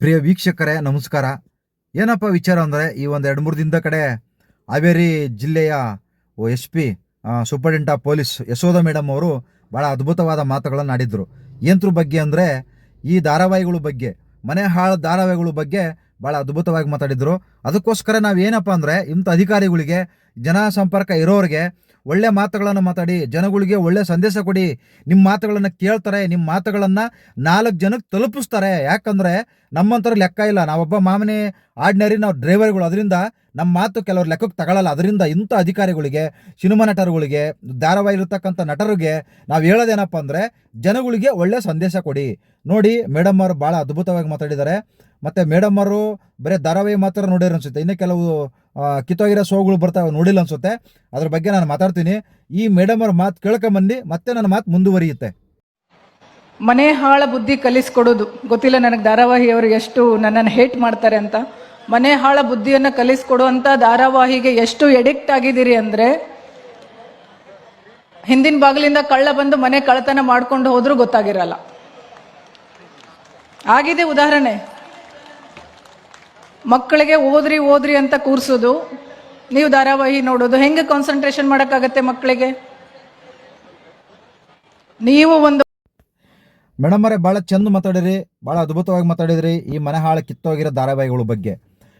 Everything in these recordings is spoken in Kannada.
ಪ್ರಿಯ ವೀಕ್ಷಕರೇ, ನಮಸ್ಕಾರ. ಏನಪ್ಪ ವಿಚಾರ ಅಂದರೆ, ಈ ಒಂದು ಎರಡು ಮೂರು ದಿನದ ಕಡೆ ಹಾವೇರಿ ಜಿಲ್ಲೆಯ S P superintendent police Yashoda madam ಅವರು ಭಾಳ ಅದ್ಭುತವಾದ ಮಾತುಗಳನ್ನು ಆಡಿದ್ರು. ಏನ್ದ್ರ ಬಗ್ಗೆ ಅಂದರೆ, ಈ ಧಾರಾವಾಹಿಗಳ ಬಗ್ಗೆ, ಮನೆ ಹಾಳು ಧಾರಾವಾಹಿಗಳ ಬಗ್ಗೆ ಭಾಳ ಅದ್ಭುತವಾಗಿ ಮಾತಾಡಿದರು. ಅದಕ್ಕೋಸ್ಕರ ನಾವು ಏನಪ್ಪ ಅಂದರೆ, ಇಂಥ ಅಧಿಕಾರಿಗಳಿಗೆ ಜನ ಸಂಪರ್ಕ ಇರೋರಿಗೆ ಒಳ್ಳೆ ಮಾತುಗಳನ್ನು ಮಾತಾಡಿ, ಜನಗಳಿಗೆ ಒಳ್ಳೆ ಸಂದೇಶ ಕೊಡಿ. ನಿಮ್ಮ ಮಾತುಗಳನ್ನು ಕೇಳ್ತಾರೆ ನಿಮ್ಮ ಮಾತುಗಳನ್ನು ನಾಲ್ಕು ಜನಕ್ಕೆ ತಲುಪಿಸ್ತಾರೆ. ಯಾಕಂದರೆ ನಮ್ಮಂಥವ್ರು ಲೆಕ್ಕ ಇಲ್ಲ. ನಾವೊಬ್ಬ ಮಾಮನೆ ಆರ್ಡಿನರಿ, ನಾವು ಡ್ರೈವರ್ಗಳು. ಅದರಿಂದ ನಮ್ಮ ಮಾತು ಕೆಲವ್ರು ಲೆಕ್ಕಕ್ಕೆ ತಗೊಳ್ಳಲ್ಲ ಅದರಿಂದ ಇಂಥ ಅಧಿಕಾರಿಗಳಿಗೆ, ಸಿನಿಮಾ ನಟರುಗಳಿಗೆ ಧಾರಾವಾಹಿ ಇರತಕ್ಕಂಥ ನಟರಿಗೆ ನಾವು ಹೇಳೋದೇನಪ್ಪ ಅಂದರೆ, ಜನಗಳಿಗೆ ಒಳ್ಳೆ ಸಂದೇಶ ಕೊಡಿ. ನೋಡಿ, ಮೇಡಮ್ ಅವರು ಭಾಳ ಅದ್ಭುತವಾಗಿ ಮಾತಾಡಿದ್ದಾರೆ. ಮತ್ತು ಮೇಡಮ್ ಅವರು ಬರೀ ಧಾರಾವಾಹಿ ಮಾತ್ರ ನೋಡಿರೋ ಅನ್ಸುತ್ತೆ. ಇನ್ನು ಕೆಲವು ಕಿತ್ತೋಗಿರೋ ಶೋಗಳು ಬರ್ತಾವೆ ನೋಡಿಲ್ಲ ಅನ್ಸುತ್ತೆ. ಅದ್ರ ಬಗ್ಗೆ ನಾನು ಮಾತಾಡ್ತೀನಿ. ಈ ಮೇಡಮ್ ಅವ್ರ ಮಾತು ಕೇಳ್ಕೊಂಬಂದು ಮತ್ತೆ ನನ್ನ ಮಾತು ಮುಂದುವರಿಯುತ್ತೆ. ಮನೆ ಹಾಳ ಬುದ್ಧಿ ಕಲಿಸ್ಕೊಡೋದು. ಗೊತ್ತಿಲ್ಲ ನನಗೆ ಧಾರಾವಾಹಿಯವರು ಎಷ್ಟು ನನ್ನನ್ನು ಹೇಟ್ ಮಾಡ್ತಾರೆ ಅಂತ. ಮನೆ ಹಾಳ ಬುದ್ಧಿಯನ್ನು ಕಲಿಸ್ಕೊಡುವಂಥ ಧಾರಾವಾಹಿಗೆ ಎಷ್ಟು ಎಡಿಕ್ಟ್ ಆಗಿದ್ದೀರಿ ಅಂದರೆ, ಹಿಂದಿನ ಬಾಗಿಲಿಂದ ಕಳ್ಳ ಬಂದು ಮನೆ ಕಳ್ಳತನ ಮಾಡ್ಕೊಂಡು ಹೋದ್ರೂ ಗೊತ್ತಾಗಿರಲ್ಲ. ಆಗಿದೆ ಉದಾಹರಣೆ. ಮಕ್ಕಳಿಗೆ ಓದ್ರಿ ಓದ್ರಿ ಅಂತ ಕೂರಿಸೋದು. ನೀವು ಧಾರಾವಾಹಿ ನೋಡೋದು. ಹೆಂಗೆ ಕಾನ್ಸಂಟ್ರೇಷನ್ ಮಾಡೋಕ್ಕಾಗತ್ತೆ ಮಕ್ಕಳಿಗೆ? ನೀವು ಒಂದು ಮೇಡಮ್ ಅವರೇ ಭಾಳ ಚಂದ ಮಾತಾಡಿರಿ ಭಾಳ ಅದ್ಭುತವಾಗಿ ಮಾತಾಡಿದ್ರಿ ಈ ಮನೆ ಹಾಳು ಕಿತ್ತೋಗಿರೋ ಧಾರಾವಾಹಿಗಳ ಬಗ್ಗೆ.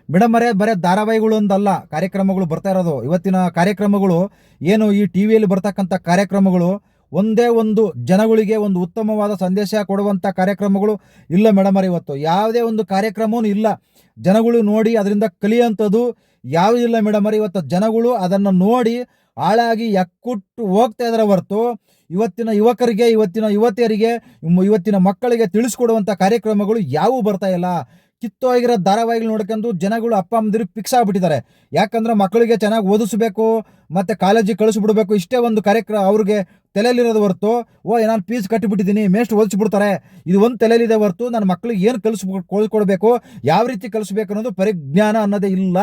ಮೇಡಮ್ ಅವರೇ, ಬರೀ ಧಾರಾವಾಹಿಗಳು ಒಂದಲ್ಲ, ಕಾರ್ಯಕ್ರಮಗಳು ಬರ್ತಾ ಇರೋದು. ಇವತ್ತಿನ ಕಾರ್ಯಕ್ರಮಗಳು ಏನು ಈ ಟಿವಿಯಲ್ಲಿ ಬರ್ತಕ್ಕಂಥ ಕಾರ್ಯಕ್ರಮಗಳು ಒಂದೇ ಒಂದು ಜನಗಳಿಗೆ ಒಂದು ಉತ್ತಮವಾದ ಸಂದೇಶ ಕೊಡುವಂಥ ಕಾರ್ಯಕ್ರಮಗಳು ಇಲ್ಲ ಮೇಡಮ್ ಇವತ್ತು. ಯಾವುದೇ ಒಂದು ಕಾರ್ಯಕ್ರಮವೂ ಇಲ್ಲ. ಜನಗಳು ನೋಡಿ ಅದರಿಂದ ಕಲಿಯುವಂಥದ್ದು ಯಾವುದಿಲ್ಲ ಮೇಡಮ್ ಮೇಡಮರ ಇವತ್ತು ಜನಗಳು ಅದನ್ನು ನೋಡಿ ಹಾಳಾಗಿ ಎಕ್ಕುಟ್ಟು ಹೋಗ್ತಾ ಇದ್ದಾರೆ ಹೊರತು ಇವತ್ತಿನ ಯುವಕರಿಗೆ, ಇವತ್ತಿನ ಯುವತಿಯರಿಗೆ ಇವತ್ತಿನ ಮಕ್ಕಳಿಗೆ ತಿಳಿಸ್ಕೊಡುವಂಥ ಕಾರ್ಯಕ್ರಮಗಳು ಯಾವುವು ಬರ್ತಾ ಇಲ್ಲ. ಕಿತ್ತೋಗಿರೋ ಧಾರಾವಾಹಿಗಳು ನೋಡ್ಕೊಂಡು ಜನಗಳು ಅಪ್ಪ ಅಮ್ಮದಿರು ಫಿಕ್ಸ್ ಆಗ್ಬಿಟ್ಟಿದ್ದಾರೆ. ಯಾಕಂದ್ರೆ ಮಕ್ಕಳಿಗೆ ಚೆನ್ನಾಗಿ ಓದಿಸ್ಬೇಕು, ಮತ್ತೆ ಕಾಲೇಜಿಗೆ ಕಳಿಸ್ಬಿಡ್ಬೇಕು, ಇಷ್ಟೇ ಒಂದು ಕಾರ್ಯಕ್ರಮ ಅವ್ರಿಗೆ ತಲೆಯಲ್ಲಿರೋದು ಹೊರತು, ಓ, ನಾನು ಫೀಸ್ ಕಟ್ಟಿಬಿಟ್ಟಿದ್ದೀನಿ ಮೇಸ್ಟ್ ಓದಿಸ್ಬಿಡ್ತಾರೆ. ಇದು ಒಂದು ತಲೆಯಲ್ಲಿದೆ ಹೊರತು ನನ್ನ ಮಕ್ಕಳಿಗೆ ಏನು ಕಲಿಸ್ ಕೊಡಬೇಕು ಯಾವ ರೀತಿ ಕಲಿಸ್ಬೇಕು ಅನ್ನೋದು ಪರಿಜ್ಞಾನ ಅನ್ನೋದೇ ಇಲ್ಲ.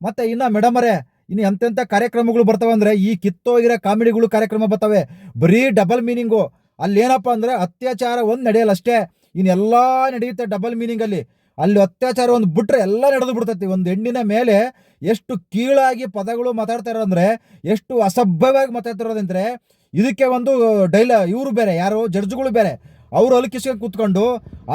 ಮತ್ತೆ ಇನ್ನು ಮೇಡಮರೇ ಇನ್ನು ಎಂತೆಂಥ ಕಾರ್ಯಕ್ರಮಗಳು ಬರ್ತವೆ ಅಂದರೆ, ಈ ಕಿತ್ತೋಗಿರೋ ಕಾಮಿಡಿಗಳು ಕಾರ್ಯಕ್ರಮ ಬರ್ತವೆ. ಬರೀ ಡಬಲ್ ಮೀನಿಂಗು ಅಲ್ಲಿ ಏನಪ್ಪ ಅಂದರೆ ಅತ್ಯಾಚಾರ ಒಂದು ನಡೆಯಲ್ಲ ಅಷ್ಟೇ. ಇನ್ನೆಲ್ಲ ನಡೆಯುತ್ತೆ ಡಬಲ್ ಮೀನಿಂಗಲ್ಲಿ ಅಲ್ಲಿ ಅತ್ಯಾಚಾರ ಒಂದು ಬಿಟ್ರೆ ಎಲ್ಲ ನಡೆದು ಬಿಡ್ತೈತಿ. ಒಂದು ಹೆಣ್ಣಿನ ಮೇಲೆ ಎಷ್ಟು ಕೀಳಾಗಿ ಪದಗಳು ಮಾತಾಡ್ತಾರೆ ಅಂದರೆ ಎಷ್ಟು ಅಸಭ್ಯವಾಗಿ ಮಾತಾಡ್ತಿರೋದಂದ್ರೆ ಇದಕ್ಕೆ ಒಂದು ಡೈಲ, ಇವರು ಬೇರೆ, ಯಾರು ಜಡ್ಜ್ಗಳು ಬೇರೆ, ಅವರು ಕಿಸ್ಕೊಂಡು ಕೂತ್ಕೊಂಡು,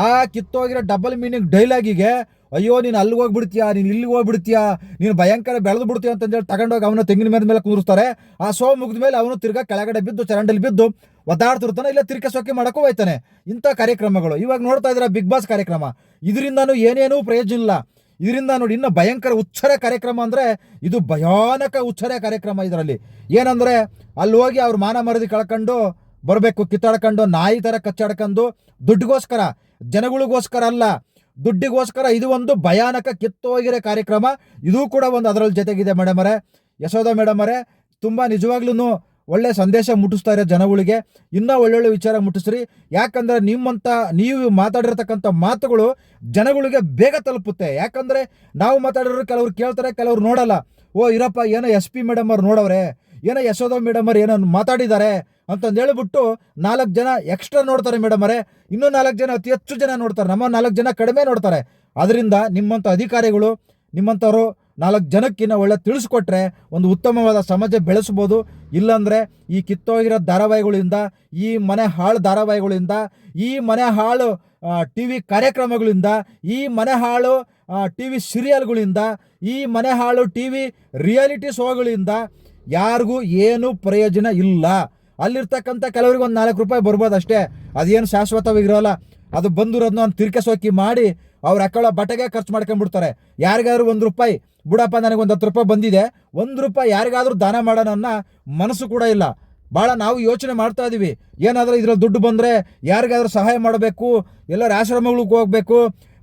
ಆ ಕಿತ್ತೋಗಿರೋ ಡಬಲ್ ಮೀನಿಂಗ್ ಡೈಲಾಗಿಗೆ, ಅಯ್ಯೋ, ನೀನು ಅಲ್ಲಿಗೆ ಹೋಗ್ಬಿಡ್ತೀಯಾ, ನೀನು ಇಲ್ಲಿಗೆ ಹೋಗ್ಬಿಡ್ತೀಯಾ, ನೀನು ಭಯಂಕರ ಬೆಳೆದು ಬಿಡ್ತೀಯ ಅಂತಂದೇಳಿ ತಗೊಂಡೋಗಿ ಅವನ ತೆಂಗಿನ ಮೇಲೆ ಮೇಲೆ ಕೂರಿಸ್ತಾರೆ ಆ ಸೋ ಮುಗಿದ ಮೇಲೆ ಅವನು ತಿರ್ಗಾ ಕೆಳಗಡೆ ಬಿದ್ದು ಚರಂಡಲ್ಲಿ ಬಿದ್ದು ಒದ್ದಾಡ್ತಿರ್ತಾನೆ, ಇಲ್ಲ ತಿರ್ಕ ಮಾಡೋಕ್ಕೂ ಹೋಯ್ತಾನೆ. ಇಂಥ ಕಾರ್ಯಕ್ರಮಗಳು. ಇವಾಗ ನೋಡ್ತಾ ಇದ್ದೀರಾ ಬಿಗ್ ಬಾಸ್ ಕಾರ್ಯಕ್ರಮ. ಇದರಿಂದನೂ ಏನೇನೂ ಪ್ರಯೋಜನ ಇಲ್ಲ. ಇದರಿಂದ ನೋಡಿ ಇನ್ನು ಭಯಂಕರ ಉಚ್ಚರ ಕಾರ್ಯಕ್ರಮ ಅಂದರೆ ಇದು ಭಯಾನಕ ಉಚ್ಚರ ಕಾರ್ಯಕ್ರಮ ಇದರಲ್ಲಿ. ಏನಂದರೆ ಅಲ್ಲಿ ಹೋಗಿ ಅವ್ರು ಮಾನ ಮರದಿ ಕಳ್ಕೊಂಡು ಬರಬೇಕು, ಕಿತ್ತಾಡ್ಕೊಂಡು, ನಾಯಿ ಥರ ಕಚ್ಚಾಡ್ಕೊಂಡು, ದುಡ್ಡಿಗೋಸ್ಕರ, ಜನಗಳಿಗೋಸ್ಕರ ಅಲ್ಲ, ದುಡ್ಡಿಗೋಸ್ಕರ ಇದು ಒಂದು ಭಯಾನಕ ಕಿತ್ತೋಗಿರೋ ಕಾರ್ಯಕ್ರಮ. ಇದು ಕೂಡ ಒಂದು ಅದರಲ್ಲಿ ಜೊತೆಗಿದೆ ಮೇಡಮರೇ. ಯಶೋಧ ಮೇಡಮರೇ, ತುಂಬ ನಿಜವಾಗ್ಲೂ ಒಳ್ಳೆ ಸಂದೇಶ ಮುಟ್ಟಿಸ್ತಾ ಇರೋ ಜನಗಳಿಗೆ ಇನ್ನೂ ಒಳ್ಳೊಳ್ಳೆ ವಿಚಾರ ಮುಟ್ಟಿಸ್ರಿ. ಯಾಕಂದ್ರೆ ನಿಮ್ಮಂಥ ನೀವು ಮಾತಾಡಿರ್ತಕ್ಕಂಥ ಮಾತುಗಳು ಜನಗಳಿಗೆ ಬೇಗ ತಲುಪುತ್ತೆ. ಯಾಕಂದ್ರೆ ನಾವು ಮಾತಾಡಿರೋ ಕೆಲವ್ರು ಕೇಳ್ತಾರೆ, ಕೆಲವ್ರು ನೋಡಲ್ಲ. ಓ, ಇರಪ್ಪ, ಏನೋ ಎಸ್ ಪಿ ಮೇಡಮ್ ಅವ್ರು ನೋಡವ್ರೆ, ಏನೋ ಯಶೋಧ ಮೇಡಮ್ ಅವ್ರು ಏನೋ ಮಾತಾಡಿದ್ದಾರೆ ಅಂತಂದು ಹೇಳ್ಬಿಟ್ಟು ನಾಲ್ಕು ಜನ ಎಕ್ಸ್ಟ್ರಾ ನೋಡ್ತಾರೆ ಮೇಡಮ್ ಅವರೇ. ಇನ್ನೂ ನಾಲ್ಕು ಜನ ಅತಿ ಹೆಚ್ಚು ಜನ ನೋಡ್ತಾರೆ. ನಮ್ಮ ನಾಲ್ಕು ಜನ ಕಡಿಮೆ ನೋಡ್ತಾರೆ. ಅದರಿಂದ ನಿಮ್ಮಂಥ ಅಧಿಕಾರಿಗಳು ನಿಮ್ಮಂಥವ್ರು ನಾಲ್ಕು ಜನಕ್ಕಿನ್ನ ಒಳ್ಳೆ ತಿಳಿಸ್ಕೊಟ್ರೆ ಒಂದು ಉತ್ತಮವಾದ ಸಮಾಜ ಬೆಳೆಸ್ಬೋದು. ಇಲ್ಲಾಂದರೆ ಈ ಕಿತ್ತೋಗಿರೋ ಧಾರಾವಾಹಿಗಳಿಂದ, ಈ ಮನೆ ಹಾಳು ಧಾರಾವಾಹಿಗಳಿಂದ, ಈ ಮನೆ ಹಾಳು ಟಿ ವಿ ಕಾರ್ಯಕ್ರಮಗಳಿಂದ, ಈ ಮನೆ ಹಾಳು ಟಿ ವಿ ಸೀರಿಯಲ್ಗಳಿಂದ, ಈ ಮನೆ ಹಾಳು ಟಿ ವಿ ರಿಯಾಲಿಟಿ ಶೋಗಳಿಂದ ಯಾರಿಗೂ ಏನೂ ಪ್ರಯೋಜನ ಇಲ್ಲ. ಅಲ್ಲಿರ್ತಕ್ಕಂಥ ಕೆಲವರಿಗೆ ಒಂದು ನಾಲ್ಕು ರೂಪಾಯಿ ಬರ್ಬೋದು ಅಷ್ಟೇ. ಅದೇನು ಶಾಶ್ವತವಾಗಿರೋಲ್ಲ. ಅದು ಬಂದಿರೋದನ್ನ ಒಂದು ತಿರ್ಕೆ ಸೋಕಿ ಮಾಡಿ ಅವ್ರು ಹಾಕೊಳ್ಳೋ ಬಟ್ಟೆಗೆ ಖರ್ಚು ಮಾಡ್ಕೊಂಡ್ಬಿಡ್ತಾರೆ. ಯಾರಿಗಾದ್ರೂ ಒಂದು ರೂಪಾಯಿ ಬಿಡಪ್ಪ ನನಗೆ ಒಂದು ಹತ್ತು ರೂಪಾಯಿ ಬಂದಿದೆ. ಒಂದು ರೂಪಾಯಿ ಯಾರಿಗಾದರೂ ದಾನ ಮಾಡೋಣ ಅನ್ನೋ ಮನಸ್ಸು ಕೂಡ ಇಲ್ಲ. ಭಾಳ ನಾವು ಯೋಚನೆ ಮಾಡ್ತಾ ಇದ್ದೀವಿ ಏನಾದರೂ ಇದರಲ್ಲಿ ದುಡ್ಡು ಬಂದರೆ ಯಾರಿಗಾದರೂ ಸಹಾಯ ಮಾಡಬೇಕು, ಎಲ್ಲರ ಆಶ್ರಮಗಳಿಗೆ ಹೋಗಬೇಕು,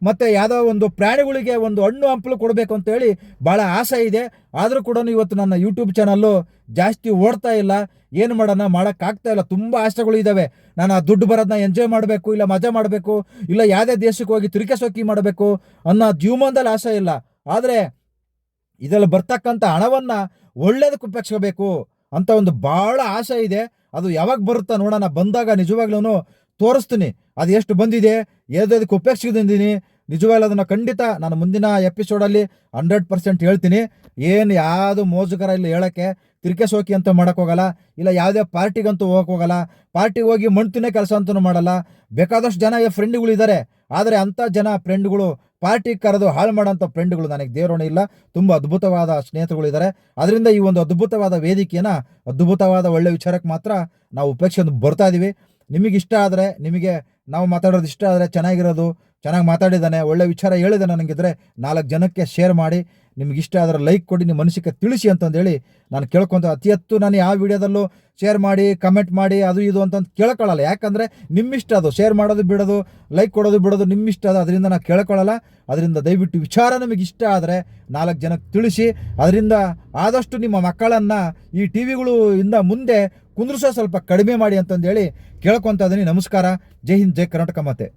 ಮತ್ತು ಯಾವುದೋ ಒಂದು ಪ್ರಾಣಿಗಳಿಗೆ ಒಂದು ಹಣ್ಣು ಹಂಪಲು ಕೊಡಬೇಕು ಅಂತೇಳಿ ಭಾಳ ಆಸೆ ಇದೆ. ಆದರೂ ಕೂಡ ಇವತ್ತು ನನ್ನ ಯೂಟ್ಯೂಬ್ ಚಾನಲ್ಲು ಜಾಸ್ತಿ ಓಡ್ತಾ ಇಲ್ಲ. ಏನು ಮಾಡೋಣ ಮಾಡೋಕ್ಕಾಗ್ತಾ ಇಲ್ಲ. ತುಂಬ ಆಸೆಗಳು ಇದ್ದಾವೆ ನಾನು ಆ ದುಡ್ಡು ಬರೋದನ್ನ ಎಂಜಾಯ್ ಮಾಡಬೇಕು, ಇಲ್ಲ ಮಜಾ ಮಾಡಬೇಕು, ಇಲ್ಲ ಯಾವುದೇ ದೇಶಕ್ಕೆ ಹೋಗಿ ತಿರುಕೆ ಸೊಕ್ಕಿ ಮಾಡಬೇಕು ಅನ್ನೋ ಜೀವಮಾನದಲ್ಲಿ ಆಸೆ ಇಲ್ಲ. ಆದರೆ ಇದರಲ್ಲಿ ಬರ್ತಕ್ಕಂಥ ಹಣವನ್ನು ಒಳ್ಳೇದಕ್ಕೆ ಉಪಯೋಗಿಸ್ಕೋಬೇಕು ಅಂತ ಒಂದು ಭಾಳ ಆಸೆ ಇದೆ. ಅದು ಯಾವಾಗ ಬರುತ್ತಾ ನೋಡೋಣ. ಬಂದಾಗ ನಿಜವಾಗ್ಲೂ ತೋರಿಸ್ತೀನಿ. ಅದು ಎಷ್ಟು ಬಂದಿದೆ? ಯಾವುದಕ್ಕೆ ಉಪಯೋಗಿಸ್ಕೊಂಡಿದ್ದೀನಿ ನಿಜವಾಗ್ಲೂ ಅದನ್ನು ಖಂಡಿತ ನಾನು ಮುಂದಿನ ಎಪಿಸೋಡಲ್ಲಿ ಹಂಡ್ರೆಡ್ ಪರ್ಸೆಂಟ್ ಹೇಳ್ತೀನಿ. ಏನು ಯಾವುದು ಮೋಜುಕರ ಇಲ್ಲ ಹೇಳೋಕ್ಕೆ. ತಿರ್ಕೆ ಸೋಕಿ ಅಂತ ಮಾಡೋಕೆ ಹೋಗಲ್ಲ. ಇಲ್ಲ ಯಾವುದೇ ಪಾರ್ಟಿಗಂತೂ ಹೋಗಕ್ಕೆ ಹೋಗಲ್ಲ. ಪಾರ್ಟಿಗೆ ಹೋಗಿ ಮಣ್ತಿನೇ ಕೆಲಸ ಅಂತಲೂ ಮಾಡಲ್ಲ. ಬೇಕಾದಷ್ಟು ಜನ ಫ್ರೆಂಡ್ಗಳು ಇದ್ದಾರೆ ಆದರೆ ಅಂಥ ಜನ ಫ್ರೆಂಡ್ಗಳು ಪಾರ್ಟಿ ಕರೆದು ಹಾಳು ಮಾಡೋಂಥ ಫ್ರೆಂಡ್ಗಳು ನನಗೆ ದೇವರೋಣ ಇಲ್ಲ. ತುಂಬ ಅದ್ಭುತವಾದ ಸ್ನೇಹಿತರುಗಳು ಇದ್ದಾರೆ. ಅದರಿಂದ ಈ ಒಂದು ಅದ್ಭುತವಾದ ವೇದಿಕೆಯನ್ನು, ಅದ್ಭುತವಾದ ಒಳ್ಳೆ ವಿಚಾರಕ್ಕೆ ಮಾತ್ರ ನಾವು ಉಪೇಕ್ಷೆ ಬರ್ತಾ ಇದೀವಿ ನಿಮಗೆ ಇಷ್ಟ ಆದರೆ ನಿಮಗೆ ನಾವು ಮಾತಾಡೋದು ಇಷ್ಟ ಆದರೆ ಚೆನ್ನಾಗಿರೋದು, ಚೆನ್ನಾಗಿ ಮಾತಾಡಿದ್ದಾನೆ, ಒಳ್ಳೆ ವಿಚಾರ ಹೇಳಿದೆ ನನಗಿದ್ರೆ ನಾಲ್ಕು ಜನಕ್ಕೆ ಶೇರ್ ಮಾಡಿ ನಿಮ್ಗೆ ಇಷ್ಟ ಆದರೆ ಲೈಕ್ ಕೊಡಿ, ನಿಮ್ಮ ಮನಸ್ಸಿಗೆ ತಿಳಿಸಿ ಅಂತಂದೇಳಿ ನಾನು ಕೇಳ್ಕೊಂತ ಅತಿ ಹೆಚ್ಚು ನಾನು ಯಾವ ವಿಡಿಯೋದಲ್ಲೂ ಶೇರ್ ಮಾಡಿ ಕಮೆಂಟ್ ಮಾಡಿ, ಅದು ಇದು ಅಂತಂದು ಕೇಳ್ಕೊಳ್ಳಲ್ಲ. ಯಾಕಂದರೆ ನಿಮ್ಮಿಷ್ಟ ಅದು. ಶೇರ್ ಮಾಡೋದು ಬಿಡೋದು ಲೈಕ್ ಕೊಡೋದು ಬಿಡೋದು ನಿಮ್ಮಿಷ್ಟ ಅದು. ಅದರಿಂದ ನಾನು ಕೇಳ್ಕೊಳ್ಳಲ್ಲ. ಅದರಿಂದ ದಯವಿಟ್ಟು ವಿಚಾರ ನಿಮಗೆ ಇಷ್ಟ ಆದರೆ ನಾಲ್ಕು ಜನಕ್ಕೆ ತಿಳಿಸಿ, ಅದರಿಂದ ಆದಷ್ಟು ನಿಮ್ಮ ಮಕ್ಕಳನ್ನು ಈ ಟಿ ವಿಗಳು ಇಂದ ಮುಂದೆ ಕುಂದ್ರಿಸೋ ಸ್ವಲ್ಪ ಕಡಿಮೆ ಮಾಡಿ ಅಂತಂದೇಳಿ ಕೇಳ್ಕೊತಾ ಇದೀನಿ. ನಮಸ್ಕಾರ. ಜೈ ಹಿಂದ್ ಜೈ ಕರ್ನಾಟಕ ಮಾತೆ.